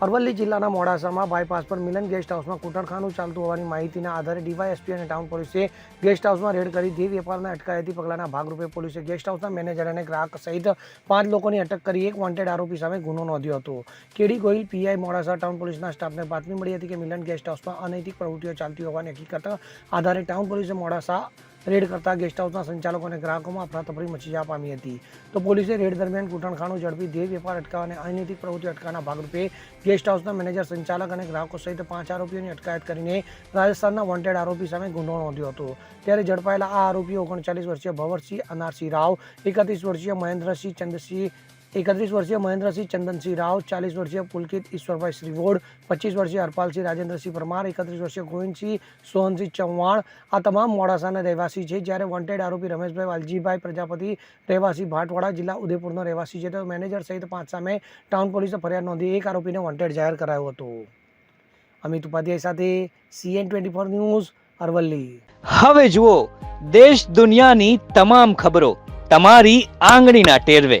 અરવલ્લી જિલ્લાના મોડાસામાં બાયપાસ પર મિલન ગેસ્ટ હાઉસમાં કૂટણખાનું ચાલતું હોવાની માહિતીના આધારે ડીવાયએસપી અને ટાઉન પોલીસે ગેસ્ટ હાઉસમાં રેડ કરી દેહ વેપારના અટકાયતી પગલાના ભાગરૂપે પોલીસે ગેસ્ટ હાઉસના મેનેજર અને ગ્રાહક સહિત પાંચ લોકોની અટક કરી એક વોન્ટેડ આરોપી સામે ગુનો નોંધ્યો હતો. KD Gohil PI Modasa town પોલીસના સ્ટાફને બાતમી મળી હતી કે મિલન ગેસ્ટ હાઉસમાં અનૈતિક પ્રવૃત્તિઓ ચાલતી હોવાની હકીકત આધારે ટાઉન પોલીસે મોડાસા રેડ કરતા ગેસ્ટ હાઉસના સંચાલકો અને ગ્રાહકોમાં અફરાતફરી મચી પામી હતી. તો પોલીસે રેડ દરમિયાન કૂટણખાણું ઝડપી ધ્યેય વેપાર અટકાવવા અને અનૈતિક પ્રવૃત્તિ અટકાવવાના ભાગરૂપે ગેસ્ટ હાઉસના મેનેજર સંચાલક અને ગ્રાહકો સહિત પાંચ આરોપીઓની અટકાયત કરીને રાજસ્થાનના વોન્ટેડ આરોપી સામે ગુનો નોંધ્યો હતો. ત્યારે ઝડપાયેલા આ આરોપીઓ ઓગણચાલીસ વર્ષીય ભવરસિંહ અનારસિંહ રાવ, એકત્રીસ વર્ષીય મહેન્દ્રસિંહ ચંદ્રસિંહ એકત્રીસ વર્ષીય મહેન્દ્રસિંહ ચંદનસિંહ રાવ, ચાલીસ વર્ષીય પુલકિત ઈશ્વરભાઈ શ્રીવોડ પચીસ વર્ષીય હરપાલસિંહ રાજેન્દ્રસિંહ પરમાર, એકત્રીસ વર્ષીય ગોવિંદસિંહ, સોહનસિંહ ચૌહાણ, આ તમામ મોડાસાના રહેવાસી છે. જ્યારે વોન્ટેડ આરોપી રમેશભાઈ વાલજીભાઈ પ્રજાપતિ રહેવાસી ભાટવાડા જિલ્લા ઉદયપુરનો રહેવાસી છે. તો મેનેજર સહિત પાંચ સામે ટાઉન પોલીસે ફરિયાદ નોંધી એક આરોપીને વોન્ટેડ જાહેર કરાયો હતો. અમિત ઉપાધ્યાય સાથે CN twenty four news, Aravalli. હવે જુઓ, દેશ દુનિયાની તમામ ખબરો તમારી આંગળીના ટેરવે.